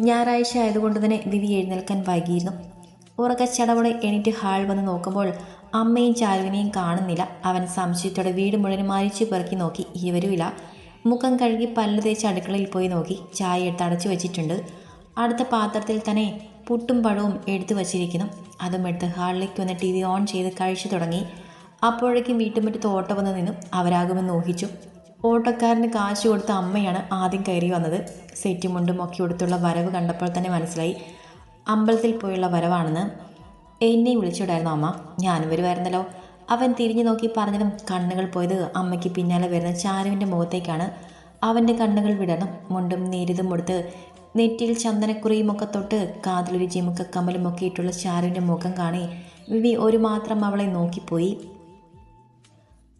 ഞായറാഴ്ച ആയതുകൊണ്ട് തന്നെ വിവി എഴുന്നേൽക്കാൻ വൈകിയിരുന്നു. ഉറക്കച്ചടവോടെ എണീറ്റ് ഹാൾ വന്ന് നോക്കുമ്പോൾ അമ്മയും ചാരുവിനെയും കാണുന്നില്ല. അവൻ സംശയത്തോടെ വീട് മുഴുവൻ മരിച്ചു പെറുക്കി നോക്കി. ഇരുവരുമില്ല. മുഖം കഴുകി പല്ല് തേച്ച് അടുക്കളയിൽ പോയി നോക്കി. ചായ എടുത്ത് അടച്ചു വെച്ചിട്ടുണ്ട്. അടുത്ത പാത്രത്തിൽ തന്നെ പുട്ടും പഴവും എടുത്തു വച്ചിരിക്കുന്നു. അതും എടുത്ത് ഹാളിലേക്ക് വന്ന് ടി വി ഓൺ ചെയ്ത് കഴിച്ചു തുടങ്ങി. അപ്പോഴേക്കും വീട്ടുമുറ്റത്ത് ഓട്ടം വന്ന് നിന്നും. അവരാകുമെന്ന് ഊഹിച്ചു. ഓട്ടോക്കാരന് കാശ് കൊടുത്ത അമ്മയാണ് ആദ്യം കയറി വന്നത്. സെറ്റും മുണ്ടും ഒക്കെ കൊടുത്തുള്ള വരവ് കണ്ടപ്പോൾ തന്നെ മനസ്സിലായി. അമ്പലത്തിൽ പോയുള്ള വരവാണെന്ന്. എന്നെ വിളിച്ചുവിടായിരുന്നു അമ്മ. ഞാനും വരുമായിരുന്നല്ലോ. അവൻ തിരിഞ്ഞു നോക്കി പറഞ്ഞതും കണ്ണുകൾ പോയത് അമ്മയ്ക്ക് പിന്നാലെ വരുന്ന ചാരുവിന്റെ മുഖത്തേക്കാണ്. അവന്റെ കണ്ണുകൾ വിടണം മുണ്ടും നേരിതും കൊടുത്ത് നെറ്റിയിൽ ചന്ദനക്കുറിയുമൊക്കെ തൊട്ട് കാതിലൊരു ജിമുക്ക കമ്മലുമൊക്കെ ഇട്ടുള്ള ചാരുവിന്റെ മുഖം കാണി വിവി ഒരു മാത്രം അവളെ നോക്കിപ്പോയി.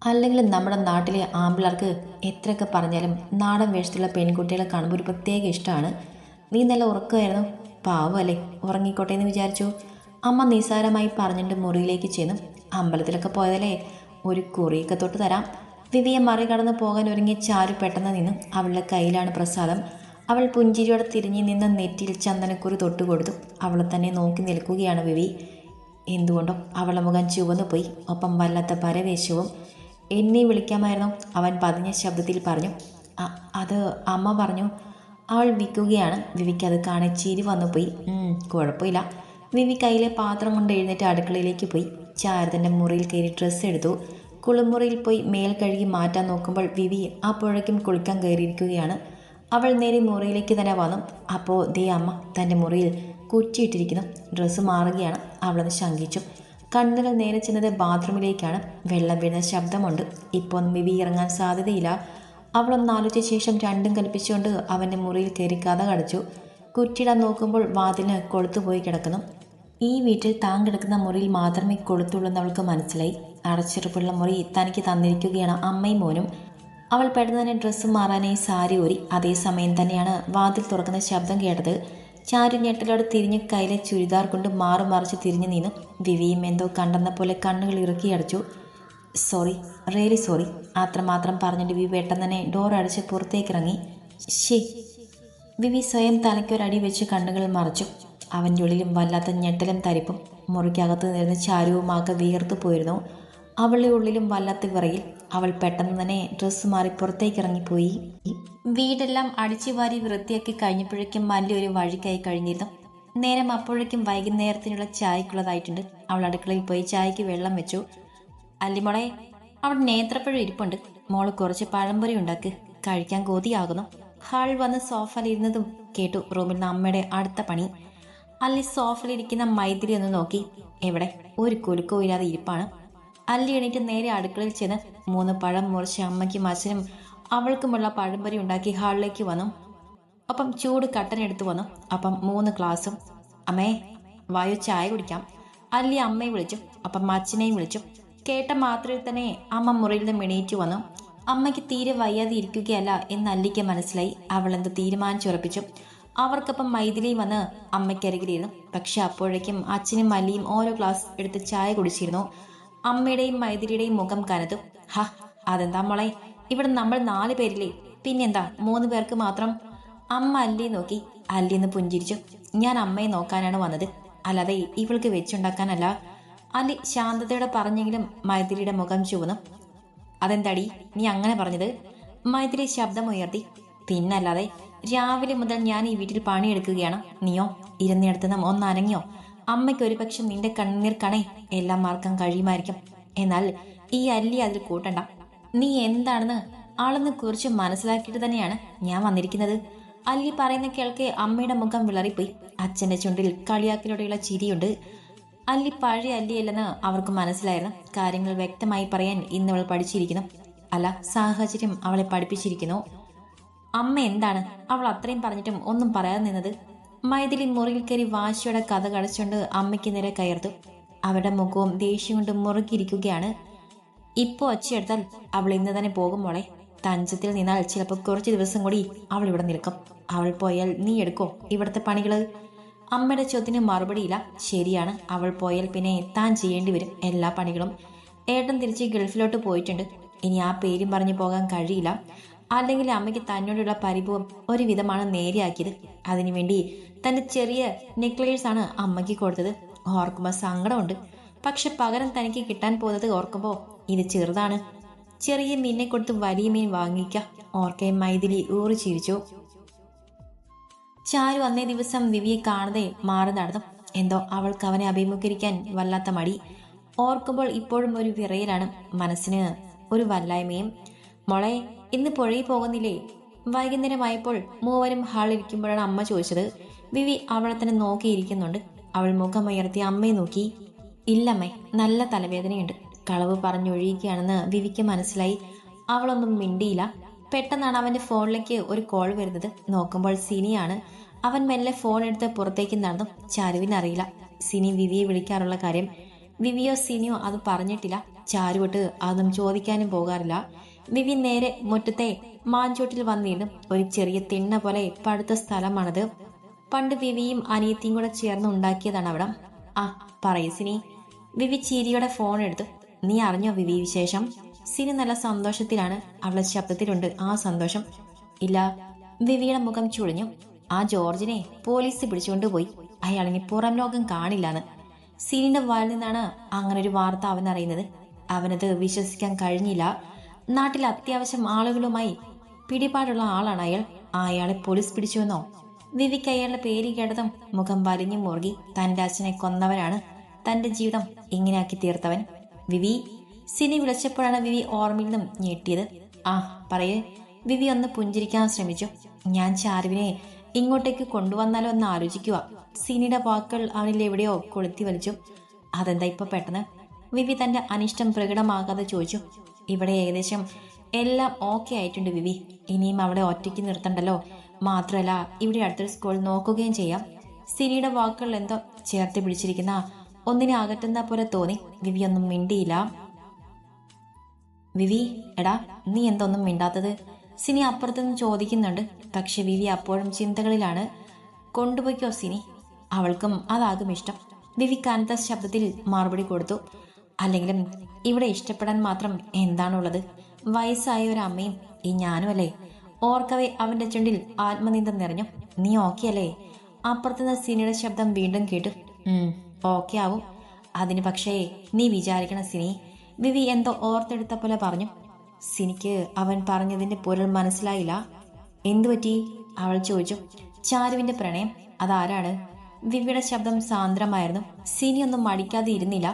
അല്ലെങ്കിൽ നമ്മുടെ നാട്ടിലെ ആമ്പിളർക്ക് എത്രയൊക്കെ പറഞ്ഞാലും നാടൻ വേഷത്തിലുള്ള പെൺകുട്ടികളെ കാണുമ്പോൾ ഒരു പ്രത്യേക ഇഷ്ടമാണ്. നീ നല്ല ഉറക്കമായിരുന്നു. പാവമല്ലേ? ഉറങ്ങിക്കോട്ടെ എന്ന് വിചാരിച്ചു. അമ്മ നിസ്സാരമായി പറഞ്ഞിട്ട് മുറിയിലേക്ക് ചെന്നു. അമ്പലത്തിലൊക്കെ പോയതല്ലേ? ഒരു കുറിയൊക്കെ തൊട്ട് തരാം. വിവിയെ മറികടന്ന് പോകാൻ ഒരുങ്ങിയ ചാരു പെട്ടെന്ന് നിന്നും അവളുടെ കയ്യിലാണ് പ്രസാദം. അവൾ പുഞ്ചിരിയോടെ തിരിഞ്ഞു നിന്ന് നെറ്റിയിൽ ചന്ദനക്കുറി തൊട്ടുകൊടുത്തു. അവളെ തന്നെ നോക്കി നിൽക്കുകയാണ് വിവി. എന്തുകൊണ്ടോ അവളുടെ മുഖം ചുവന്നു പോയി ഒപ്പം വല്ലാത്ത പരവേശവും എന്നെ വിളിക്കാമായിരുന്നു. അവൻ പതിഞ്ഞ ശബ്ദത്തിൽ പറഞ്ഞു അത് അമ്മ പറഞ്ഞു. അവൾ വിൽക്കുകയാണ്. വിവിക്ക് അത് കാണെ ചിരി വന്നു പോയി. കുഴപ്പമില്ല. വിവി കയ്യിലെ പാത്രം കൊണ്ട് എഴുന്നേറ്റ് അടുക്കളയിലേക്ക് പോയി. ചാരതന്റെ മുറിയിൽ കയറി ഡ്രസ്സ് എടുത്തു. കുളിമുറിയിൽ പോയി മേൽ കഴുകി മാറ്റാൻ നോക്കുമ്പോൾ വിവി അപ്പോഴേക്കും കുളിക്കാൻ കയറിയിരിക്കുകയാണ്. അവൾ നേരെ മുറിയിലേക്ക് തന്നെ വന്നു. അപ്പോൾ ദേ അമ്മ തന്റെ മുറിയിൽ കുറ്റിയിട്ടിരിക്കുന്നു. ഡ്രസ്സ് മാറുകയാണ്. അവളത് ശങ്കിച്ചു. കണ്ണുകൾ നേരെ ചെന്നത് ബാത്റൂമിലേക്കാണ് വെള്ളം വീണ ശബ്ദമുണ്ട്. ഇപ്പോൾ മിവി ഇറങ്ങാൻ സാധ്യതയില്ല. അവളൊന്ന് ആലോചിച്ച ശേഷം രണ്ടും കൽപ്പിച്ചുകൊണ്ട് അവന്റെ മുറിയിൽ കയറി കഥ കടച്ചു. കുറ്റിയിടാൻ നോക്കുമ്പോൾ വാതിലിന് കൊളുത്തുപോയി കിടക്കുന്നു. ഈ വീട്ടിൽ താൻ കിടക്കുന്ന മുറിയിൽ മാത്രമേ കൊളുത്തുള്ളൂ എന്ന് അവൾക്ക് മനസ്സിലായി. അടച്ചിറപ്പുള്ള മുറി തനിക്ക് തന്നിരിക്കുകയാണ് അമ്മയും മോനും. അവൾ പെട്ടെന്ന് തന്നെ ഡ്രസ്സ് മാറാനായി സാരി ഓരി അതേസമയം തന്നെയാണ് വാതിൽ തുറക്കുന്ന ശബ്ദം കേട്ടത്. ചാരു ഞെട്ടലോടെ തിരിഞ്ഞ് കയ്യിലെ ചുരിദാർ കൊണ്ട് മാറി മറിച്ച് തിരിഞ്ഞു നിന്നു. വിവിയും എന്തോ കണ്ടെന്ന പോലെ കണ്ണുകൾ ഇറക്കി അടച്ചു. സോറി റിയലി സോറി അത്രമാത്രം പറഞ്ഞിട്ട് വിവി പെട്ടെന്ന് തന്നെ ഡോർ അടച്ച് പുറത്തേക്ക് ഇറങ്ങി ശേ വിവി സ്വയം തലയ്ക്കൊരടി വെച്ച് കണ്ണുകൾ മറച്ചു. അവന്റെ ഉള്ളിലും വല്ലാത്ത ഞെട്ടലും തരിപ്പും മുറിക്കകത്ത് നിന്നിരുന്ന ചാരുവുമാകെ വിയർത്തു പോയിരുന്നു. അവളുടെ ഉള്ളിലും വല്ലാത്ത വിറയിൽ. അവൾ പെട്ടെന്ന് തന്നെ ഡ്രസ്സ് മാറി പുറത്തേക്ക് ഇറങ്ങിപ്പോയി വീടെല്ലാം അടിച്ചു വാരി വൃത്തിയാക്കി കഴിഞ്ഞപ്പോഴേക്കും മല്ലി ഒരു വഴിക്കായി കഴിഞ്ഞിരുന്നു. നേരം അപ്പോഴേക്കും വൈകുന്നേരത്തിനുള്ള ചായക്കുള്ളതായിട്ടുണ്ട്. അവൾ അടുക്കളയിൽ പോയി ചായക്ക് വെള്ളം വെച്ചു. അല്ലിമോളെ അവിടെ നേത്രപ്പഴം ഇരിപ്പുണ്ട്. മോൾ കുറച്ച് പഴംപൊരി ഉണ്ടാക്ക്. കഴിക്കാൻ കൊതിയാകുന്നു. ഹാൾ വന്ന് സോഫയിലിരുന്നതും കേട്ടു റൂമിൽ നിന്ന് അമ്മയുടെ അടുത്ത പണി. അല്ലി സോഫയിലിരിക്കുന്ന മൈത്രി ഒന്ന് നോക്കി. എവിടെ? ഒരു കുലുക്കവും ഇല്ലാതെ ഇരിപ്പാണ്. അല്ലി എണീറ്റ് നേരെ അടുക്കളയിൽ ചെന്ന് മൂന്ന് പഴം മുറിച്ച് അമ്മയ്ക്കും അച്ഛനും അവൾക്കുമുള്ള പഴംപരി ഉണ്ടാക്കി ഹാളിലേക്ക് വന്നു. അപ്പം ചൂട് കട്ടൻ എടുത്തു വന്നു. അപ്പം മൂന്ന് ഗ്ലാസും അമ്മേ വായു ചായ കുടിക്കാം. അല്ലി അമ്മയെ വിളിച്ചു അപ്പം അച്ഛനെയും വിളിച്ചു കേട്ട മാത്രയിൽ തന്നെ അമ്മ മുറിയിൽ നിന്ന് എണീറ്റു വന്നു. അമ്മയ്ക്ക് തീരെ വയ്യാതെ ഇരിക്കുകയല്ല എന്ന് അല്ലിക്ക് മനസ്സിലായി. അവൾ എന്ത് തീരുമാനിച്ചുറപ്പിച്ചു അവർക്കൊപ്പം മൈഥിലി വന്ന് അമ്മയ്ക്കരികിലിരുന്നു പക്ഷെ അപ്പോഴേക്കും അച്ഛനും മല്ലിയും ഓരോ ഗ്ലാസ് എടുത്ത് ചായ കുടിച്ചിരുന്നു. അമ്മയുടെയും മൈതിരിയുടെയും മുഖം കനത്തു. ഹ അതെന്താ മോളെ? ഇവിടെ നമ്മൾ നാല് പേരില്ലേ. പിന്നെന്താ? മൂന്ന് പേർക്ക് മാത്രം. അമ്മ അല്ലി നോക്കി. അല്ലിന്ന് പുഞ്ചിരിച്ചു. ഞാൻ അമ്മയെ നോക്കാനാണ് വന്നത്. അല്ലാതെ ഇവൾക്ക് വെച്ചുണ്ടാക്കാനല്ല. അല്ലി ശാന്തതയോടെ പറഞ്ഞെങ്കിലും മൈത്രിയുടെ മുഖം ചുവന്നു. അതെന്താടി? നീ അങ്ങനെ പറഞ്ഞത്? മൈതിരി ശബ്ദമുയർത്തി. പിന്നല്ലാതെ രാവിലെ മുതൽ ഞാൻ ഈ വീട്ടിൽ പണിയെടുക്കുകയാണ്. നീയോ? ഇരുന്നിടത്തുനിന്നും ഒന്ന് അനങ്ങിയോ? അമ്മയ്ക്ക് ഒരു പക്ഷെ നിന്റെ കണ്ണീർ കണേ എല്ലാം മാർക്കാൻ കഴിയുമായിരിക്കും. എന്നാൽ ഈ അല്ലി അതിൽ കൂട്ടണ്ട. നീ എന്താണെന്ന് ആളെന്ന് കുറിച്ച് മനസ്സിലാക്കിയിട്ട് തന്നെയാണ് ഞാൻ വന്നിരിക്കുന്നത്. അല്ലി പറയുന്ന കേൾക്കെ അമ്മയുടെ മുഖം വിളറിപ്പോയി. അച്ഛന്റെ ചുണ്ടിൽ കളിയാക്കിലൂടെയുള്ള ചിരിയുണ്ട്. അല്ലി പഴയ അല്ലിയല്ലെന്ന് അവർക്ക് മനസ്സിലായിരുന്നു. കാര്യങ്ങൾ വ്യക്തമായി പറയാൻ ഇന്ന് അവൾ പഠിച്ചിരിക്കുന്നു. അല്ല സാഹചര്യം അവളെ പഠിപ്പിച്ചിരിക്കുന്നു. അമ്മ എന്താണ്? അവൾ അത്രയും പറഞ്ഞിട്ടും ഒന്നും പറയാതെ നിന്നത്. മൈഥിലി മുറിയിൽ കയറി വാശിയുടെ കഥ കടച്ചുകൊണ്ട് അമ്മയ്ക്ക് നേരെ കയർത്തു. അവരുടെ മുഖവും ദേഷ്യം കൊണ്ട് മുറുകിയിരിക്കുകയാണ്. ഇപ്പോൾ ഒച്ചയെടുത്താൽ അവൾ ഇന്ന് തന്നെ പോകും മോളെ. തഞ്ചത്തിൽ നിന്നാൽ ചിലപ്പോൾ കുറച്ച് ദിവസം കൂടി അവൾ ഇവിടെ നിൽക്കും. അവൾ പോയാൽ നീ എടുക്കോ? ഇവിടുത്തെ പണികൾ? അമ്മയുടെ ചോദ്യത്തിന് മറുപടിയില്ല. ശരിയാണ് അവൾ പോയാൽ പിന്നെ താൻ ചെയ്യേണ്ടി വരും എല്ലാ പണികളും. ഏട്ടൻ തിരിച്ച് ഗൾഫിലോട്ട് പോയിട്ടുണ്ട്. ഇനി ആ പേരും പറഞ്ഞു പോകാൻ കഴിയില്ല. അല്ലെങ്കിൽ അമ്മയ്ക്ക് തന്നോടുള്ള പരിഭവം ഒരുവിധമാണ് നേരെയാക്കിയത്. അതിനുവേണ്ടി തന്റെ ചെറിയ നെക്ലേഴ്സ് ആണ് അമ്മയ്ക്ക് കൊടുത്തത്. ഓർക്കുമ്പോൾ സങ്കടമുണ്ട്. പക്ഷെ പകരം തനിക്ക് കിട്ടാൻ പോകുന്നത് ഓർക്കുമ്പോൾ ഇത് ചെറുതാണ്. ചെറിയ മീനിനെ കൊടുത്ത് വലിയ മീൻ വാങ്ങിക്ക. ഓർക്കെ മൈഥിലി ഊറി ചിരിച്ചു. ചാരു അന്നേ ദിവസം വിവിയെ കാണാതെ മാറി നടന്നു. എന്തോ അവൾക്ക് അവനെ അഭിമുഖീകരിക്കാൻ വല്ലാത്ത മടി. ഓർക്കുമ്പോൾ ഇപ്പോഴും ഒരു വിറയിലാണ് മനസ്സിന് ഒരു വല്ലായ്മയും. മോളെ ഇന്ന് പുഴയിൽ പോകുന്നില്ലേ? വൈകുന്നേരമായപ്പോൾ മൂവരും ഹാളിരിക്കുമ്പോഴാണ് അമ്മ ചോദിച്ചത്. വിവി അവളെ തന്നെ നോക്കിയിരിക്കുന്നുണ്ട്. അവൾ മുഖമുയർത്തി അമ്മയെ നോക്കി. ഇല്ലമ്മേ നല്ല തലവേദനയുണ്ട്. കളവ് പറഞ്ഞൊഴിയുകയാണെന്ന് വിവിക്ക് മനസ്സിലായി. അവളൊന്നും മിണ്ടിയില്ല. പെട്ടെന്നാണ് അവന്റെ ഫോണിലേക്ക് ഒരു കോൾ വരുന്നത്. നോക്കുമ്പോൾ സിനിയാണ്. അവൻ മെല്ലെ ഫോൺ എടുത്ത് പുറത്തേക്ക് നടന്നു. ചാരുവിനറിയില്ല. സിനി വിവിയെ വിളിക്കാറുള്ള കാര്യം. വിവിയോ സിനിയോ അത് പറഞ്ഞിട്ടില്ല. ചാരുവിട്ട് അതൊന്നും ചോദിക്കാനും പോകാറില്ല. വിവി നേരെ മുറ്റത്തെ മാഞ്ചോട്ടിൽ വന്നിരുന്നു. ഒരു ചെറിയ തിണ്ണ പോലെ പടുത്ത സ്ഥലമാണത്. പണ്ട് വിവിയും അനിയത്തിയും കൂടെ ചേർന്ന് ഉണ്ടാക്കിയതാണ് അവിടെ. ആ പറയൂ സിനി. വിവി ചിരിയുടെ ഫോൺ എടുത്തു. നീ അറിഞ്ഞോ വിവി വിശേഷം? സിനി നല്ല സന്തോഷത്തിലാണ്. അവളെ ശബ്ദത്തിലുണ്ട് ആ സന്തോഷം. ഇല്ല വിവിയുടെ മുഖം ചുളിഞ്ഞു. ആ ജോർജിനെ പോലീസ് പിടിച്ചുകൊണ്ടുപോയി അയാളിനി പുറം ലോകം കാണില്ലാന്ന്. സിനിന്റെ വായിൽ നിന്നാണ് അങ്ങനെ ഒരു വാർത്ത അവൻ അറിയുന്നത്. അവനത് വിശ്വസിക്കാൻ കഴിഞ്ഞില്ല. നാട്ടിൽ അത്യാവശ്യം ആളുകളുമായി പിടിപാടുള്ള ആളാണ് അയാൾ. അയാളെ പോലീസ് പിടിച്ചുവെന്നോ? വിവിക്ക് അയാളുടെ പേര് കേട്ടതും മുഖം വലിഞ്ഞു മുറുകി തന്റെ അച്ഛനെ കൊന്നവരാണ് തന്റെ ജീവിതം ഇങ്ങനെയാക്കി തീർത്തവൻ. വിവി സിനി വിളിച്ചപ്പോഴാണ് വിവി ഓർമ്മയിൽ നിന്നും ഞെട്ടിയത്. ആ പറയേ. വിവി ഒന്ന് പുഞ്ചിരിക്കാൻ ശ്രമിച്ചു. ഞാൻ ചാരുവിനെ ഇങ്ങോട്ടേക്ക് കൊണ്ടുവന്നാലോ എന്ന് ആലോചിക്കുക. സിനിയുടെ വാക്കുകൾ അവനിൽ എവിടെയോ കൊളുത്തി വലിച്ചു. അതെന്താ ഇപ്പൊ പെട്ടെന്ന്? വിവി തന്റെ അനിഷ്ടം പ്രകടമാകാതെ ചോദിച്ചു. ഇവിടെ ഏകദേശം എല്ലാം ഓക്കെ ആയിട്ടുണ്ട് വിവി. ഇനിയും അവിടെ ഒറ്റയ്ക്ക് നിർത്തണ്ടല്ലോ? മാത്രമല്ല ഇവിടെ അടുത്തൊരു സ്കൂൾ നോക്കുകയും ചെയ്യാം. സിനിയുടെ വാക്കുകൾ എന്തോ ചേർത്ത് പിടിച്ചിരിക്കുന്ന ഒന്നിനെ അകറ്റുന്ന പോലെ തോന്നി. വിവി ഒന്നും മിണ്ടിയില്ല. വിവി എടാ നീ എന്തൊന്നും മിണ്ടാത്തത്? സിനി അപ്പുറത്തുനിന്ന് ചോദിക്കുന്നുണ്ട്. പക്ഷെ വിവി അപ്പോഴും ചിന്തകളിലാണ്. കൊണ്ടുപോയിക്കോ സിനി. അവൾക്കും അതാകും ഇഷ്ടം. വിവി കനത്ത ശബ്ദത്തിൽ മറുപടി കൊടുത്തു. അല്ലെങ്കിലും ഇവിടെ ഇഷ്ടപ്പെടാൻ മാത്രം എന്താണുള്ളത്? വയസ്സായ ഒരു അമ്മയും ഈ ഞാനുമല്ലേ? ഓർക്കവേ അവന്റെ ചുണ്ടിൽ ആത്മനിന്ദം നിറഞ്ഞു. നീ ഓക്കെ അല്ലേ? സിനിയുടെ ശബ്ദം വീണ്ടും കേട്ടു. ഓക്കെ ആവും. അതിന് പക്ഷേ നീ വിചാരിക്കണ സിനി. വിവി എന്തോ ഓർത്തെടുത്ത പോലെ പറഞ്ഞു. സിനിക്ക് അവൻ പറഞ്ഞതിന്റെ പൊരുൾ മനസ്സിലായില്ല. എന്തു പറ്റി? അവൾ ചോദിച്ചു. ചാരുവിന്റെ പ്രണയം. അതാരാണ്? വിവിയുടെ ശബ്ദം സാന്ദ്രമായിരുന്നു. സിനി ഒന്നും മടിക്കാതെ ഇരുന്നില്ല.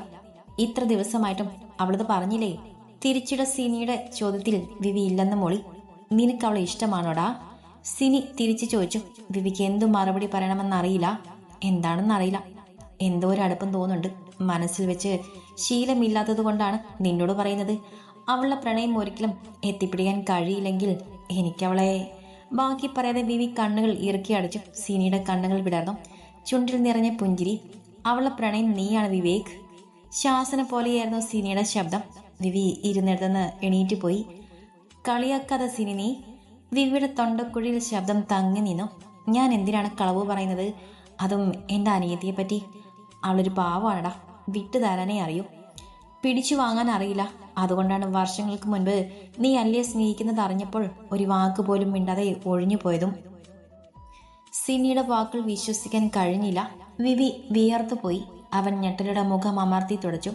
ഇത്ര ദിവസമായിട്ടും അവളത് പറഞ്ഞില്ലേ? തിരിച്ചിട സിനിയുടെ ചോദ്യത്തിൽ വിവി ഇല്ലെന്ന് മൊളി നിനക്ക് അവളെ ഇഷ്ടമാണോടാ? സിനി തിരിച്ചു ചോദിച്ചു. വിവിക്ക് എന്തു മറുപടി പറയണമെന്നറിയില്ല. എന്താണെന്നറിയില്ല. എന്തോ ഒരു അടുപ്പം തോന്നുന്നുണ്ട്. മനസ്സിൽ വെച്ച് ശീലമില്ലാത്തത് കൊണ്ടാണ് നിന്നോട് പറയുന്നത്. അവളുടെ പ്രണയം ഒരിക്കലും എത്തിപ്പിടിക്കാൻ കഴിയില്ലെങ്കിൽ എനിക്കവളെ ബാക്കി പറയാതെ വിവി കണ്ണുകൾ ഇറുക്കി അടച്ചു. സിനിയുടെ കണ്ണുകൾ വിടർന്നു. ചുണ്ടിൽ നിറഞ്ഞ പുഞ്ചിരി. അവളുടെ പ്രണയം നീയാണ് വിവേക്. ശാസന പോലെയായിരുന്നു സിനിയുടെ ശബ്ദം. വിവി ഇരുന്നിടത്തുനിന്ന് എണീറ്റ് പോയി. കളിയാക്കാതെ സിനിനി വിവിയുടെ തൊണ്ടക്കുഴിയിൽ ശബ്ദം തങ്ങി നിന്നു. ഞാൻ എന്തിനാണ് കളവ് പറയുന്നത്? അതും എന്റെ അനിയത്തിയെ പറ്റി അവളൊരു പാവാണടാ. വിട്ടു തരാനേ അറിയൂ. പിടിച്ചു വാങ്ങാൻ അറിയില്ല. അതുകൊണ്ടാണ് വർഷങ്ങൾക്ക് മുൻപ് നീ അല്ലേ സ്നേഹിക്കുന്നത് അറിഞ്ഞപ്പോൾ ഒരു വാക്ക് പോലും മിണ്ടാതെ ഒഴിഞ്ഞു പോയതും. സിനിയുടെ വാക്കുകൾ വിശ്വസിക്കാൻ കഴിഞ്ഞില്ല. വിവി വിയർത്തു പോയി. അവൻ ഞെട്ടലുടെ മുഖം അമർത്തി തുടച്ചു.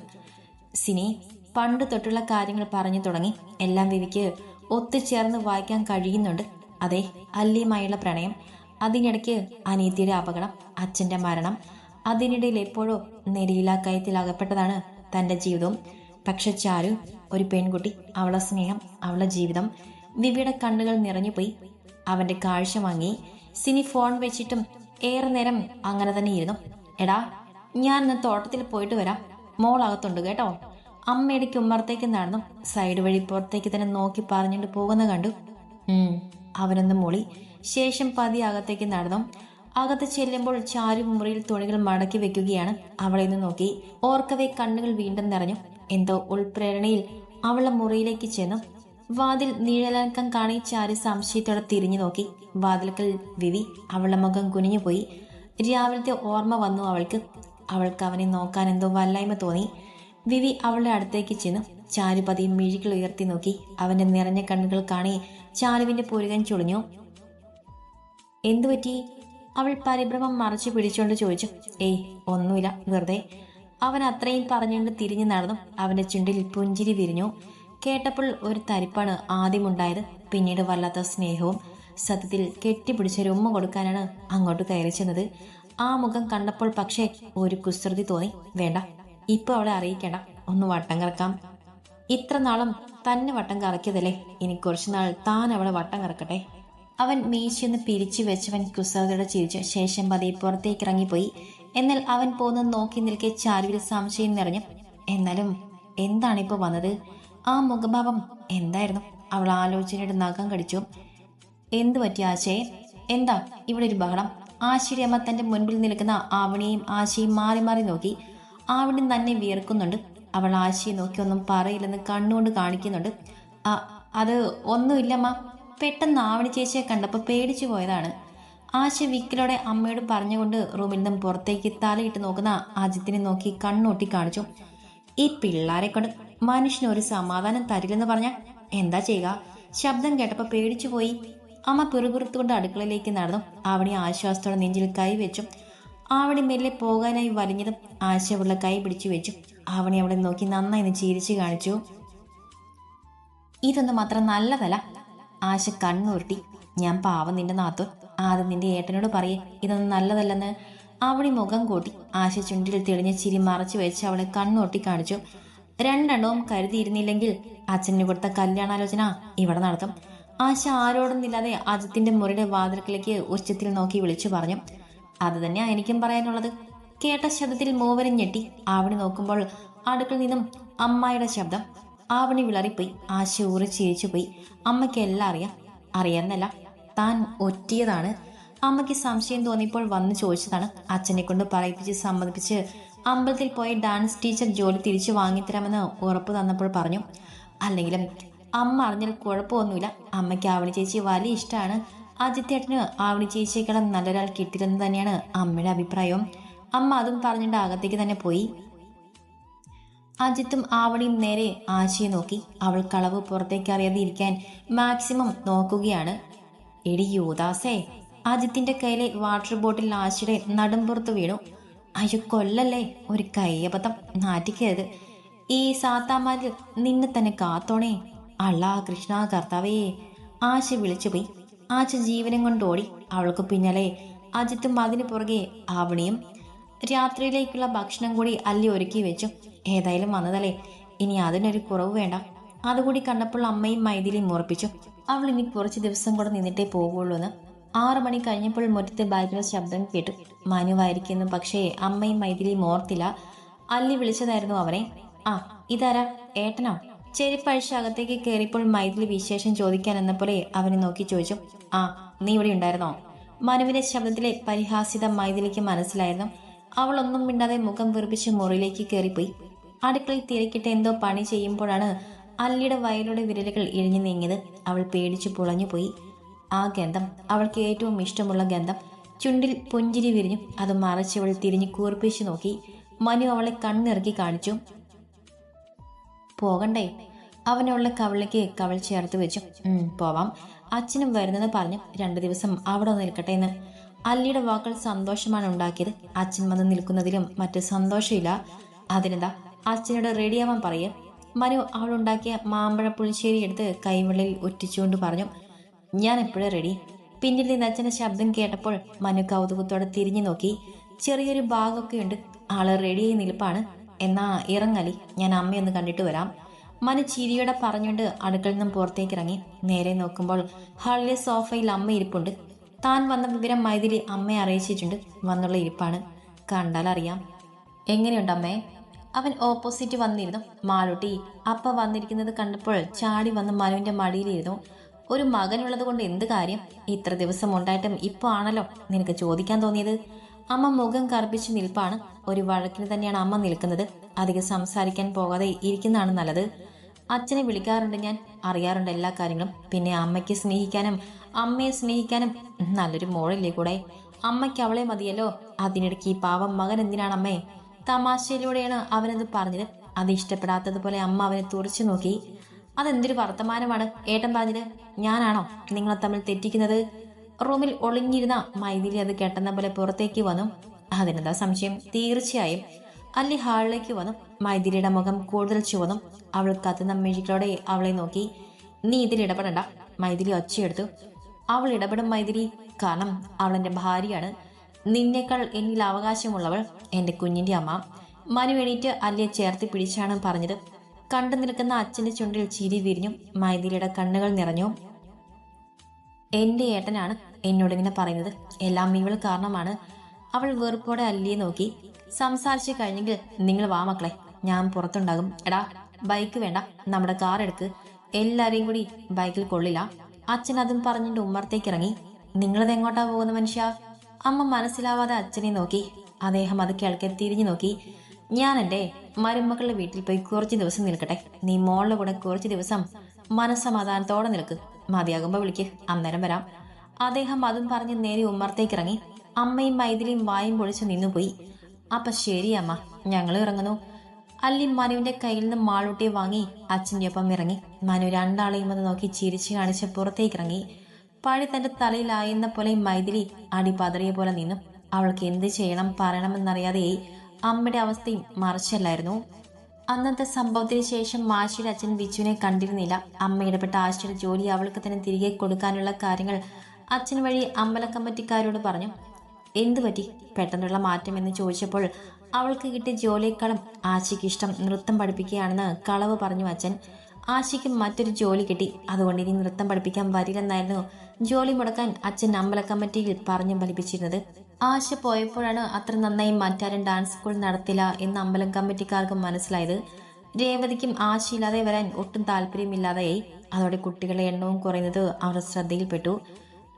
സിനി പണ്ട് തൊട്ടുള്ള കാര്യങ്ങൾ പറഞ്ഞു തുടങ്ങി. എല്ലാം വിവിക്ക് ഒത്തുചേർന്ന് വായിക്കാൻ കഴിയുന്നുണ്ട്. അതെ അല്ലിയുമായുള്ള പ്രണയം അതിനിടയ്ക്ക് അനീതിയുടെ അപകടം അച്ഛന്റെ മരണം അതിനിടയിൽ എപ്പോഴോ നെരിയിലാക്കയത്തിൽ കയത്തിൽ അകപ്പെട്ടതാണ് തന്റെ ജീവിതവും. പക്ഷെ ചാരു ഒരു പെൺകുട്ടി അവളെ സ്നേഹം അവളെ ജീവിതം വിവിയുടെ കണ്ണുകൾ നിറഞ്ഞുപോയി. അവന്റെ കാഴ്ച വാങ്ങി. സിനി ഫോൺ വെച്ചിട്ടും ഏറെ നേരം അങ്ങനെ തന്നെ ഇരുന്നു എടാ ഞാൻ ഇന്ന് തോട്ടത്തിൽ പോയിട്ട് വരാം. മോളകത്തുണ്ട് കേട്ടോ. അമ്മയുടെ ഉമ്മറത്തേക്ക് നടന്നു. സൈഡ് വഴി പുറത്തേക്ക് തന്നെ നോക്കി പറഞ്ഞിട്ട് പോകുന്ന കണ്ടു. അവനൊന്ന് മൂളി. ശേഷം പതി അകത്തേക്ക് നടന്നു. അകത്ത് ചെല്ലുമ്പോൾ ചാരു മുറിയിൽ തുണികൾ മടക്കി വെക്കുകയാണ്. അവളെ നിന്ന് നോക്കി. ഓർക്കവേ കണ്ണുകൾ വീണ്ടും നിറഞ്ഞു. എന്തോ ഉൾപ്രേരണയിൽ അവളുടെ മുറിയിലേക്ക് ചെന്നു. വാതിൽ നീഴലക്കം കാണി ചാരി സംശയത്തോടെ തിരിഞ്ഞു നോക്കി. വാതിൽക്കൽ വിവി അവളുടെ മുഖം കുനിഞ്ഞുപോയി. രാവിലത്തെ ഓർമ്മ വന്നു അവൾക്ക്. അവൾക്ക് അവനെ നോക്കാൻ എന്തോ വല്ലായ്മ തോന്നി. വിവി അവളുടെ അടുത്തേക്ക് ചെന്നു. ചാരു പതിയും മിഴികൾ ഉയർത്തി നോക്കി. അവന്റെ നിറഞ്ഞ കണ്ണുകൾ കാണി ചാരുവിന്റെ പുരുകൻ ചുളിഞ്ഞു. എന്തു പറ്റി? അവൾ പരിഭ്രമം മറച്ചു പിടിച്ചുകൊണ്ട് ചോദിച്ചു. ഏയ് ഒന്നുമില്ല വെറുതെ. അവൻ അത്രയും പറഞ്ഞുകൊണ്ട് തിരിഞ്ഞു നടന്നു. അവന്റെ ചുണ്ടിൽ പുഞ്ചിരി വിരിഞ്ഞു. കേട്ടപ്പോൾ ഒരു തരിപ്പാണ് ആദ്യമുണ്ടായത്. പിന്നീട് വല്ലാത്ത സ്നേഹവും സത്യത്തിൽ കെട്ടിപ്പിടിച്ച ഉമ്മ കൊടുക്കാനാണ് അങ്ങോട്ട് കയറി ചെന്നത്. ആ മുഖം കണ്ടപ്പോൾ പക്ഷേ ഒരു കുസൃതി തോന്നി. വേണ്ട ഇപ്പൊ അവളെ അറിയിക്കണം. ഒന്ന് വട്ടം കറക്കാം. ഇത്ര നാളും തന്നെ വട്ടം കറക്കിയതല്ലേ? ഇനി കുറച്ചു നാൾ താൻ അവളെ വട്ടം കറക്കട്ടെ. അവൻ മീശയൊന്ന് പിരിച്ചു വെച്ചവൻ കുസൃതിയുടെ ചിരിച്ചു. ശേഷം പതിയെ പുറത്തേക്ക് ഇറങ്ങിപ്പോയി എന്നാൽ അവൻ പോകുന്നത് നോക്കി നിൽക്കെ ചാരുവിൽ സംശയം നിറഞ്ഞു. എന്നാലും എന്താണിപ്പോ വന്നത്? ആ മുഖഭാവം എന്തായിരുന്നു? അവൾ ആലോചനയുടെ നഖം കടിച്ചു. എന്തു പറ്റി ആശയെ എന്താ ഇവിടെ ഒരു ബഹളം? ആശയുടെ അമ്മ തന്റെ മുൻപിൽ നിൽക്കുന്ന ആവണിയും ആശയും മാറി മാറി നോക്കി. ആവണി തന്നെ വിയർക്കുന്നുണ്ട്. അവൾ ആശയെ നോക്കി ഒന്നും പറയില്ലെന്ന് കണ്ണുകൊണ്ട് കാണിക്കുന്നുണ്ട്. അത് ഒന്നുമില്ലമ്മ പെട്ടെന്ന് ആവണി ചേച്ചിയെ കണ്ടപ്പോൾ പേടിച്ചു പോയതാണ്. ആശ വിക്കലോടെ അമ്മയോട് പറഞ്ഞുകൊണ്ട് റൂമിൽ നിന്നും പുറത്തേക്ക് തലയിട്ട് നോക്കുന്ന അജിത്തിനെ നോക്കി കണ്ണൂട്ടി കാണിച്ചു. ഈ പിള്ളാരെ കൊണ്ട് മനുഷ്യന് ഒരു സമാധാനം തരില്ലെന്ന് പറഞ്ഞാൽ എന്താ ചെയ്യുക? ശബ്ദം കേട്ടപ്പോൾ പേടിച്ചു പോയി. അമ്മ പിറുപിറുത്തുകൊണ്ട് അടുക്കളയിലേക്ക് നടന്നു. അവിടെ ആശ്വാസത്തോടെ നെഞ്ചിൽ കൈ വെച്ചു ആവണി മെല്ലെ പോകാനായി വലിഞ്ഞതും ആശയുള്ള കൈ പിടിച്ചു വെച്ചു. ആവണി അവളെ നോക്കി നന്നായി ചിരിച്ചു കാണിച്ചു. ഇതൊന്നും അത്ര നല്ലതല്ല ആശ കണ്ണുരുട്ടി. ഞാൻ പാവം നിന്റെ നാത്തു. ആദ്യം നിന്റെ ഏട്ടനോട് പറയേ ഇതൊന്നും നല്ലതല്ലെന്ന്. അവളി മുഖം കൂട്ടി. ആശ ചുണ്ടിൽ തെളിഞ്ഞ ചിരി മറച്ചു വെച്ച് അവളെ കണ്ണുരുട്ടി കാണിച്ചു. രണ്ടെണ്ണവും കരുതിയിരുന്നില്ലെങ്കിൽ അച്ഛന് കൊടുത്ത കല്യാണാലോചന ഇവിടെ നടത്തും ആശ ആരോടൊന്നില്ലാതെ അജിത്തിന്റെ മുറിയുടെ വാതിൽക്കിലേക്ക് ഉച്ചത്തിൽ നോക്കി വിളിച്ചു പറഞ്ഞു. അത് തന്നെയാ എനിക്കും പറയാനുള്ളത്. കേട്ട ശബ്ദത്തിൽ മൂവരും ഞെട്ടി. ആവണി നോക്കുമ്പോൾ അടുക്കളിൽ നിന്നും അമ്മായിയുടെ ശബ്ദം. ആവണി വിളറിപ്പോയി. ആശ ഊറി ചിരിച്ചുപോയി അമ്മയ്ക്ക് എല്ലാം അറിയാം. അറിയാന്നല്ല താൻ ഒറ്റിയതാണ്. അമ്മയ്ക്ക് സംശയം തോന്നിയപ്പോൾ വന്ന് ചോദിച്ചതാണ്. അച്ഛനെ കൊണ്ട് പറയിപ്പിച്ച് സമ്മതിപ്പിച്ച് അമ്പലത്തിൽ പോയി ഡാൻസ് ടീച്ചർ ജോലി തിരിച്ചു വാങ്ങിത്തരാമെന്ന് ഉറപ്പ് തന്നപ്പോൾ പറഞ്ഞു. അല്ലെങ്കിലും അമ്മ അറിഞ്ഞാൽ കുഴപ്പമൊന്നുമില്ല. അമ്മയ്ക്ക് ആവണി ചേച്ചി വലിയ ഇഷ്ടമാണ്. അജിത്തേട്ടന് ആവണി ചേച്ചിയേക്കാളും നല്ലൊരാൾ കിട്ടിയിരുന്നത് തന്നെയാണ് അമ്മയുടെ അഭിപ്രായം അമ്മ അതും പറഞ്ഞിട്ട് അകത്തേക്ക് തന്നെ പോയി. അജിത്തും ആവണിയും നേരെ ആശയെ നോക്കി. അവൾ കളവ് പുറത്തേക്ക് അറിയാതെ ഇരിക്കാൻ മാക്സിമം നോക്കുകയാണ്. എടി യോദാസേ അജിത്തിന്റെ കയ്യിലെ വാട്ടർ ബോട്ടിൽ ആശയുടെ നടുംപുറത്ത് വീണു. അയ്യോ കൊല്ലല്ലേ? ഒരു കയ്യബദ്ധം. നാറ്റിക്കരുത്. ഈ സാത്താമാരിൽ നിന്നെ തന്നെ കാത്തോണേ. അള്ളാ കൃഷ്ണ കർത്താവേ. ആശ വിളിച്ചുപോയി. ആശ ജീവനം കൊണ്ടോടി. അവൾക്ക് പിന്നാലെ അജിത്തും അതിനു പുറകെ ആവണിയും രാത്രിയിലേക്കുള്ള ഭക്ഷണം കൂടി അല്ലി ഒരുക്കി വെച്ചു. ഏതായാലും വന്നതല്ലേ. ഇനി അതിനൊരു കുറവ് വേണ്ട. അതുകൂടി കണ്ടപ്പോൾ അമ്മയും മൈഥിലിയും ഉറപ്പിച്ചു. അവൾ ഇനി കുറച്ച് ദിവസം കൂടെ നിന്നിട്ടേ പോകുള്ളൂ എന്ന് ആറു മണി കഴിഞ്ഞപ്പോൾ മുറ്റത്ത് ബാക്ക്ഗ്രൗണ്ട് ശബ്ദം കേട്ടു. മനുവായിരിക്കുന്നു. പക്ഷേ അമ്മയും മൈഥിലിയും ഓർത്തില്ല. അല്ലി വിളിച്ചതായിരുന്നു അവനെ. ആ ഇതാരാ? ഏട്ടനോ? ചെരിപ്പഴിച്ച് അകത്തേക്ക് കയറിയപ്പോൾ മൈഥിലി വിശേഷം ചോദിക്കാൻ എന്ന പോലെ അവനെ നോക്കി ചോദിച്ചു ആ നീ ഇവിടെ ഉണ്ടായിരുന്നോ? മനുവിന്റെ ശബ്ദത്തിലെ പരിഹാസിത മൈഥിലിക്ക് മനസ്സിലായിരുന്നു. അവൾ ഒന്നും മിണ്ടാതെ മുഖം വീർപ്പിച്ച് മുറിയിലേക്ക് കയറിപ്പോയി അടുക്കളയിൽ തിരക്കിട്ട് എന്തോ പണി ചെയ്യുമ്പോഴാണ് അല്ലിയുടെ വയലുടെ വിരലുകൾ ഇഴിഞ്ഞു നീങ്ങിയത്. അവൾ പേടിച്ചു പുളഞ്ഞുപോയി. ആ ഗന്ധം അവൾക്ക് ഏറ്റവും ഇഷ്ടമുള്ള ഗന്ധം. ചുണ്ടിൽ പുഞ്ചിരി വിരിഞ്ഞു. അത് മറച്ചവൾ തിരിഞ്ഞു കൂർപ്പിച്ചു നോക്കി. മനു അവളെ കണ്ണിറക്കി കാണിച്ചു. പോകണ്ടേ? അവനുള്ള കവളിലേക്ക് കവൾ ചേർത്ത് വെച്ചു. പോവാം. അച്ഛനും വരുന്നത് പറഞ്ഞു രണ്ടു ദിവസം അവിടെ നിൽക്കട്ടെ എന്ന്. അല്ലിയുടെ വാക്കുകൾ സന്തോഷമാണ് ഉണ്ടാക്കിയത്. അച്ഛൻ വന്ന് നിൽക്കുന്നതിലും മറ്റ് സന്തോഷമില്ല. അതിനെന്താ? അച്ഛനോട് റെഡിയാവാൻ പറയേ. മനു അവളുണ്ടാക്കിയ മാമ്പഴ പുളിശ്ശേരി എടുത്ത് കൈവെള്ളിൽ ഒറ്റിച്ചുകൊണ്ട് പറഞ്ഞു ഞാൻ എപ്പോഴും റെഡി പിന്നിൽ നിന്ന് അച്ഛന്റെ ശബ്ദം കേട്ടപ്പോൾ മനു കൗതുകത്തോടെ തിരിഞ്ഞു നോക്കി. ചെറിയൊരു ഭാഗമൊക്കെ ഉണ്ട്. ആൾ റെഡിയായി നിൽപ്പാണ്. എന്നാ ഇറങ്ങലി. ഞാൻ അമ്മയൊന്ന് കണ്ടിട്ട് വരാം. മനു ചിരിയോടെ പറഞ്ഞുകൊണ്ട് അടുക്കളയിൽ നിന്നും പുറത്തേക്ക് ഇറങ്ങി നേരെ നോക്കുമ്പോൾ ഹാളിലെ സോഫയിൽ അമ്മ ഇരിപ്പുണ്ട്. താൻ വന്ന വിവരം മൈതിരി അമ്മയെ അറിയിച്ചിട്ടുണ്ട്. വന്നുള്ള ഇരിപ്പാണ്. കണ്ടാൽ അറിയാം. എങ്ങനെയുണ്ട് അമ്മേ? അവൻ ഓപ്പോസിറ്റ് വന്നിരുന്നു. മാളുട്ടി അപ്പ വന്നിരിക്കുന്നത് കണ്ടപ്പോൾ ചാടി വന്ന് മനുവിന്റെ മടിയിലിരുന്നു. ഒരു മകനുള്ളത് കൊണ്ട് എന്ത് കാര്യം? ഇത്ര ദിവസം ഉണ്ടായിട്ടും ഇപ്പോൾ ആണല്ലോ? നിനക്ക് ചോദിക്കാൻ തോന്നിയത്. അമ്മ മുഖം കറുപ്പിച്ച് നിൽപ്പാണ്. ഒരു വഴക്കിന് തന്നെയാണ് അമ്മ നിൽക്കുന്നത്. അധികം സംസാരിക്കാൻ പോകാതെ ഇരിക്കുന്നതാണ് നല്ലത്. അച്ഛനെ വിളിക്കാറുണ്ട് ഞാൻ. അറിയാറുണ്ട് എല്ലാ കാര്യങ്ങളും. പിന്നെ അമ്മയ്ക്ക് സ്നേഹിക്കാനും അമ്മയെ സ്നേഹിക്കാനും നല്ലൊരു മോളില്ലേ കൂടെ? അമ്മയ്ക്ക് അവളെ മതിയല്ലോ? അതിനിടയ്ക്ക് ഈ പാവം മകൻ എന്തിനാണ് അമ്മേ? തമാശയിലൂടെയാണ് അവനത് പറഞ്ഞത്. അത് ഇഷ്ടപ്പെടാത്തതുപോലെ അമ്മ അവനെ തുറച്ചു നോക്കി. അതെന്തൊരു വർത്തമാനമാണ്? ഏട്ടൻ പറഞ്ഞത് ഞാനാണോ നിങ്ങളെ തമ്മിൽ തെറ്റിക്കുന്നത്? റൂമിൽ ഒളിഞ്ഞിരുന്ന മൈഥിലി അത് കെട്ടുന്ന പോലെ പുറത്തേക്ക് വന്നു. അതിനെന്താ സംശയം? തീർച്ചയായും അല്ലി ഹാളിലേക്ക് വന്നു. മൈഥിലിയുടെ മുഖം കൂടുതൽ ചുവന്നു. അവൾ കത്തുന്ന മെഴുകളോടെ അവളെ നോക്കി. നീ ഇതിൽ ഇടപെടണ്ട മൈഥിലി ഒച്ചയെടുത്തു. അവൾ ഇടപെടും മൈഥിലി. കാരണം അവൾ ഭാര്യയാണ്. നിന്നേക്കാൾ എന്നിൽ അവകാശമുള്ളവൾ എന്റെ കുഞ്ഞിന്റെ അമ്മ. മനു എണീറ്റ് അല്ലിയെ ചേർത്ത് പിടിച്ചാണ് പറഞ്ഞത്. കണ്ടു നിൽക്കുന്ന അച്ഛന്റെ ചുണ്ടിൽ ചിരി വിരിഞ്ഞു. മൈഥിലിയുടെ കണ്ണുകൾ നിറഞ്ഞു. എന്റെ ഏട്ടനാണ് എന്നോട് ഇങ്ങനെ പറയുന്നത്. എല്ലാം ഇവൾ കാരണമാണ് അവൾ വെറുപ്പോടെ അല്ലിയെ നോക്കി. സംസാരിച്ചു കഴിഞ്ഞെങ്കിൽ നിങ്ങൾ വാ മക്കളെ ഞാൻ പുറത്തുണ്ടാകും. എടാ ബൈക്ക് വേണ്ട നമ്മുടെ കാർ എടുക്ക്. എല്ലാരെയും കൂടി ബൈക്കിൽ കൊള്ളില്ല. അച്ഛൻ അതും പറഞ്ഞിട്ട് ഉമ്മറത്തേക്ക് ഇറങ്ങി. നിങ്ങളത് എങ്ങോട്ടാ പോകുന്ന മനുഷ്യ? അമ്മ മനസ്സിലാവാതെ അച്ഛനെ നോക്കി. അദ്ദേഹം അത് കേൾക്കെ തിരിഞ്ഞു നോക്കി. ഞാൻ എന്റെ മരുമക്കളുടെ വീട്ടിൽ പോയി കുറച്ച് ദിവസം നിൽക്കട്ടെ. നീ മോളുടെ കൂടെ കുറച്ച് ദിവസം മനസ്സമാധാനത്തോടെ നിൽക്ക്. മതിയാകുമ്പോൾ വിളിക്ക്. അന്നേരം വരാം. അദ്ദേഹം അതും പറഞ്ഞ് നേരെ ഉമ്മറത്തേക്ക് ഇറങ്ങി അമ്മയും മൈഥിലിയും വായും പൊളിച്ച് നിന്നുപോയി. അപ്പൊ ശരി അമ്മ. ഞങ്ങൾ ഇറങ്ങുന്നു. അല്ലി മനുവിന്റെ കയ്യിൽ നിന്ന് മാളൂട്ടിയെ വാങ്ങി അച്ഛന്റെ ഒപ്പം ഇറങ്ങി. മനു രണ്ടാളെയും ഒന്ന് നോക്കി ചിരിച്ചു കാണിച്ച് പുറത്തേക്ക് ഇറങ്ങി പഴി തന്റെ തലയിലായെന്ന പോലെ മൈഥിലി അടിപതറിയ പോലെ നിന്നു. അവൾക്ക് എന്ത് ചെയ്യണം പറയണമെന്നറിയാതെ അമ്മയുടെ അവസ്ഥയും മറിച്ചല്ലായിരുന്നു. അന്നത്തെ സംഭവത്തിന് ശേഷം മാഷിയുടെ അച്ഛൻ വിജുവിനെ കണ്ടിരുന്നില്ല. അമ്മ ഇടപെട്ട ആശയുടെ ജോലി അവൾക്ക് തന്നെ തിരികെ കൊടുക്കാനുള്ള കാര്യങ്ങൾ അച്ഛൻ വഴി അമ്പല കമ്മിറ്റിക്കാരോട് പറഞ്ഞു. എന്തു പറ്റി? പെട്ടെന്നുള്ള മാറ്റം എന്ന് ചോദിച്ചപ്പോൾ അവൾക്ക് കിട്ടിയ ജോലിയേക്കാളും ആശയ്ക്ക് ഇഷ്ടം നൃത്തം പഠിപ്പിക്കുകയാണെന്ന് കളവ് പറഞ്ഞു അച്ഛൻ. ആശയ്ക്ക് മറ്റൊരു ജോലി കിട്ടി. അതുകൊണ്ട് ഇനി നൃത്തം പഠിപ്പിക്കാൻ വരില്ലെന്നായിരുന്നു ജോലി മുടക്കാൻ അച്ഛൻ അമ്പല കമ്മിറ്റിയിൽ പറഞ്ഞു ഫലിപ്പിച്ചിരുന്നത്. ആശ പോയപ്പോഴാണ് അത്ര നന്നായി മറ്റാരും ഡാൻസ് സ്കൂൾ നടത്തില്ല എന്ന് അമ്പലം കമ്മിറ്റിക്കാർക്ക് മനസ്സിലായത്. രേവതിക്കും ആശയില്ലാതെ വരാൻ ഒട്ടും താല്പര്യമില്ലാതെയായി അതോടെ കുട്ടികളുടെ എണ്ണവും കുറയുന്നത് അവർ ശ്രദ്ധയിൽപ്പെട്ടു.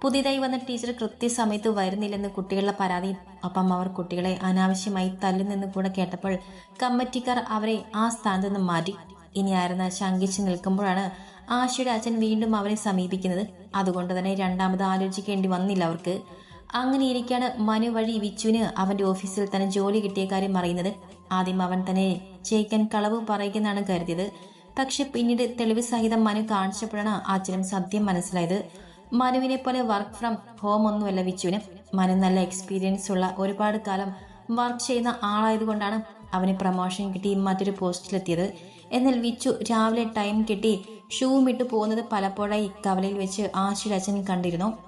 പുതിയതായി വന്ന ടീച്ചർ കൃത്യസമയത്ത് വരുന്നില്ലെന്ന് കുട്ടികളുടെ പരാതി. ഒപ്പം അവർ കുട്ടികളെ അനാവശ്യമായി തല്ലുന്നെന്ന് കൂടെ കേട്ടപ്പോൾ കമ്മിറ്റിക്കാർ അവരെ ആ സ്ഥാനത്ത് നിന്ന് മാറ്റി. ഇനി ആരെന്ന് ശങ്കിച്ചു നിൽക്കുമ്പോഴാണ് ആശയുടെ അച്ഛൻ വീണ്ടും അവരെ സമീപിക്കുന്നത്. അതുകൊണ്ട് തന്നെ രണ്ടാമത് ആലോചിക്കേണ്ടി വന്നില്ല അവർക്ക്. അങ്ങനെ ഇരിക്കാണ് മനു വഴി വിച്ചുവിന് അവന്റെ ഓഫീസിൽ തന്നെ ജോലി കിട്ടിയ കാര്യം അറിയുന്നത്. ആദ്യം അവൻ തന്നെ ചേക്കൻ കളവ് പറയുമെന്നാണ് കരുതിയത്. പക്ഷെ പിന്നീട് തെളിവ് സഹിതം മനു കാണിച്ചപ്പോഴാണ് അച്ഛനും സത്യം മനസ്സിലായത്. മനുവിനെ പോലെ വർക്ക് ഫ്രം ഹോം ഒന്നുമല്ല വിച്ചുവിന്. മനു നല്ല എക്സ്പീരിയൻസ് ഉള്ള ഒരുപാട് കാലം വർക്ക് ചെയ്യുന്ന ആളായതുകൊണ്ടാണ് അവന് പ്രമോഷൻ കിട്ടി മറ്റൊരു പോസ്റ്റിലെത്തിയത്. എന്നാൽ വിച്ചു രാവിലെ ടൈം കിട്ടി. ഷൂവും ഇട്ട് പോകുന്നത് പലപ്പോഴായി കവലയിൽ വെച്ച് ആശയുടെ കണ്ടിരുന്നു.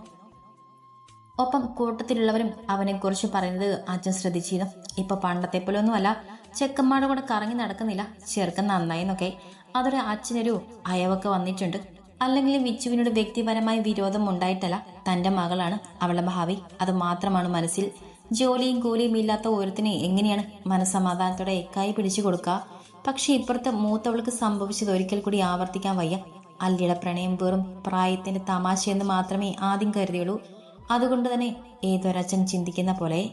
ഒപ്പം കൂട്ടത്തിലുള്ളവരും അവനെക്കുറിച്ച് പറയുന്നത് അച്ഛൻ ശ്രദ്ധിച്ചിരുന്നു. ഇപ്പൊ പണ്ടത്തെ പോലെ ഒന്നുമല്ല ചെക്കന്മാരുടെ കൂടെ കറങ്ങി നടക്കുന്നില്ല. ചെറുക്കൻ നന്നായിന്നൊക്കെ. അതോടെ അച്ഛനൊരു അയവൊക്കെ വന്നിട്ടുണ്ട്. അല്ലെങ്കിൽ വിച്ചുവിനോട് വ്യക്തിപരമായ വിരോധം ഉണ്ടായിട്ടല്ല. തന്റെ മകളാണ് അവളുടെ ഭാവി. അത് മാത്രമാണ് മനസ്സിൽ. ജോലിയും കൂലിയും ഇല്ലാത്ത ഓരോത്തിനെ എങ്ങനെയാണ് മനസ്സമാധാനത്തോടെ കൈ പിടിച്ചു കൊടുക്കുക? പക്ഷെ ഇപ്പുറത്തെ മൂത്തവൾക്ക് സംഭവിച്ചത് ഒരിക്കൽ കൂടി ആവർത്തിക്കാൻ വയ്യ. അല്ലിയുടെ പ്രണയം വെറും പ്രായത്തിന്റെ തമാശയെന്ന് മാത്രമേ ആദ്യം കരുതിയുള്ളൂ. അതുകൊണ്ട് തന്നെ ഏതൊരച്ഛൻ ചിന്തിക്കുന്ന പോലെ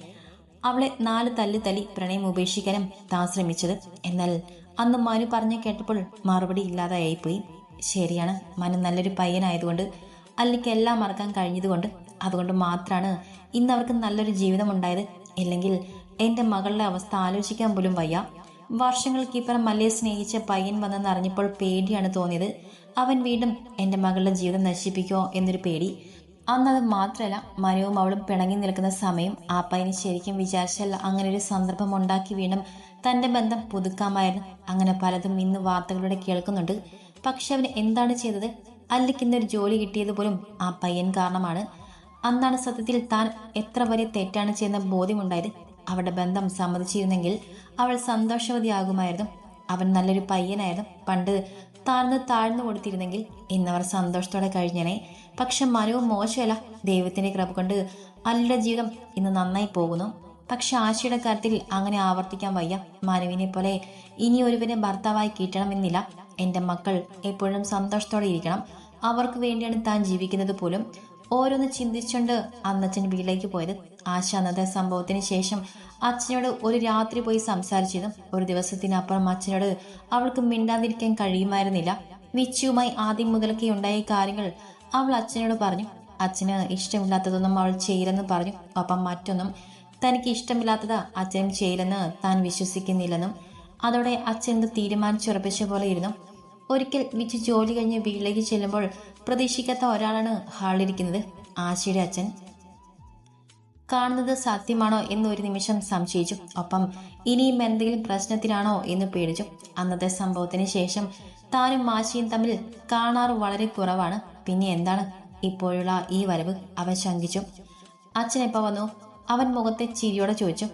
അവളെ നാല് തല്ലി തല്ലി പ്രണയം ഉപേക്ഷിക്കാനും താൻ ശ്രമിച്ചത്. എന്നാൽ അന്ന് മനു പറഞ്ഞു കേട്ടപ്പോൾ മറുപടി ഇല്ലാതായിപ്പോയി. ശരിയാണ് മനു നല്ലൊരു പയ്യനായതുകൊണ്ട് അല്ലിക്ക് എല്ലാം മറക്കാൻ കഴിഞ്ഞതുകൊണ്ട് അതുകൊണ്ട് മാത്രമാണ് ഇന്ന് അവർക്ക് നല്ലൊരു ജീവിതം ഉണ്ടായത് ഇല്ലെങ്കിൽ എന്റെ മകളുടെ അവസ്ഥ ആലോചിക്കാൻ പോലും വയ്യ. വർഷങ്ങൾക്ക് ഇപ്പുറം മല്ലയെ സ്നേഹിച്ച പയ്യൻ വന്നെന്ന് അറിഞ്ഞപ്പോൾ പേടിയാണ് തോന്നിയത്. അവൻ വീണ്ടും എന്റെ മകളുടെ ജീവിതം നശിപ്പിക്കുമോ എന്നൊരു പേടി. അന്നത് മാത്രമല്ല മനുവും അവളും പിണങ്ങി നിൽക്കുന്ന സമയം ആ ശരിക്കും വിചാരിച്ചാൽ അങ്ങനെ ഒരു സന്ദർഭം ഉണ്ടാക്കി വീണ്ടും തന്റെ ബന്ധം പുതുക്കാമായിരുന്നു. അങ്ങനെ പലതും ഇന്ന് വാർത്തകളിലൂടെ കേൾക്കുന്നുണ്ട്. പക്ഷെ അവൻ എന്താണ് ചെയ്തത്? അല്ലെങ്കിൽ ഇന്നൊരു ജോലി കിട്ടിയത് പോലും ആ പയ്യൻ കാരണമാണ്. അന്നാണ് സത്യത്തിൽ താൻ എത്ര വലിയ തെറ്റാണ് ചെയ്യുന്ന ബോധ്യമുണ്ടായത്. അവരുടെ ബന്ധം സമ്മതിച്ചിരുന്നെങ്കിൽ അവൾ സന്തോഷവതിയാകുമായിരുന്നു. അവൻ നല്ലൊരു പയ്യനായിരുന്നു. പണ്ട് താഴ്ന്ന് താഴ്ന്നു കൊടുത്തിരുന്നെങ്കിൽ ഇന്നവർ സന്തോഷത്തോടെ കഴിഞ്ഞനെ. പക്ഷെ മനവും മോശമല്ല. ദൈവത്തിന്റെ കൃപ കൊണ്ട് അല്ലുടെ ജീവിതം ഇന്ന് നന്നായി പോകുന്നു. പക്ഷെ ആശയുടെ കാര്യത്തിൽ അങ്ങനെ ആവർത്തിക്കാൻ വയ്യ. മനുവിനെ പോലെ ഇനി ഒരുവനെ ഭർത്താവായി കിട്ടണമെന്നില്ല. എന്റെ മക്കൾ എപ്പോഴും സന്തോഷത്തോടെ ഇരിക്കണം. അവർക്ക് വേണ്ടിയാണ് താൻ ജീവിക്കുന്നത് പോലും. ഓരോന്ന് ചിന്തിച്ചുകൊണ്ട് അന്നച്ഛൻ വീട്ടിലേക്ക് പോയത്. ആശ അന്നത്തെ സംഭവത്തിന് ശേഷം അച്ഛനോട് ഒരു രാത്രി പോയി സംസാരിച്ചതും ഒരു ദിവസത്തിനപ്പുറം അച്ഛനോട് അവൾക്ക് മിണ്ടാതിരിക്കാൻ കഴിയുമായിരുന്നില്ല. വിച്ചുവുമായി ആദ്യം മുതലൊക്കെ ഉണ്ടായ കാര്യങ്ങൾ അവൾ അച്ഛനോട് പറഞ്ഞു അച്ഛന് ഇഷ്ടമില്ലാത്തതൊന്നും അവൾ ചെയ്യില്ലെന്ന് പറഞ്ഞു. അപ്പം മറ്റൊന്നും തനിക്ക് ഇഷ്ടമില്ലാത്തത്. അച്ഛനും ചെയ്യില്ലെന്ന് താൻ വിശ്വസിക്കുന്നില്ലെന്നും അതോടെ അച്ഛൻ എന്ത് തീരുമാനിച്ചുറപ്പിച്ച പോലെ ഇരുന്നു. ഒരിക്കൽ വിച്ച് ജോലി കഴിഞ്ഞ് വീട്ടിലേക്ക് ചെല്ലുമ്പോൾ പ്രതീക്ഷിക്കാത്ത ഒരാളാണ് ഹാളിലിരിക്കുന്നത് ആശയുടെ അച്ഛൻ. കാണുന്നത് സത്യമാണോ എന്ന് ഒരു നിമിഷം സംശയിച്ചു. ഒപ്പം ഇനിയും എന്തെങ്കിലും പ്രശ്നത്തിനാണോ എന്ന് പേടിച്ചു. അന്നത്തെ സംഭവത്തിന് ശേഷം താനും മാശിയും തമ്മിൽ കാണാറ് വളരെ കുറവാണ്. പിന്നെ എന്താണ്? ഇപ്പോഴുള്ള ഈ വരവ് അവൻ ശങ്കിച്ചു അച്ഛൻ വന്നു? അവൻ മുഖത്തെ ചിരിയോടെ ചോദിച്ചു.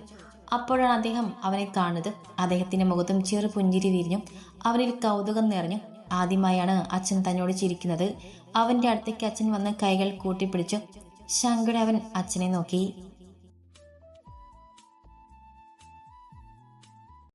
അപ്പോഴാണ് അദ്ദേഹം അവനെ കാണുന്നത്. അദ്ദേഹത്തിന്റെ മുഖത്തും ചെറു പുഞ്ചിരി വിരിഞ്ഞു അവനിൽ കൗതുകം നിറഞ്ഞു ആദ്യമായാണ് അച്ഛൻ തന്നോട് ചിരിക്കുന്നത്. അവന്റെ അടുത്തേക്ക് അച്ഛൻ വന്ന് കൈകൾ കൂട്ടിപ്പിടിച്ചു. അവൻ അച്ഛനെ നോക്കി.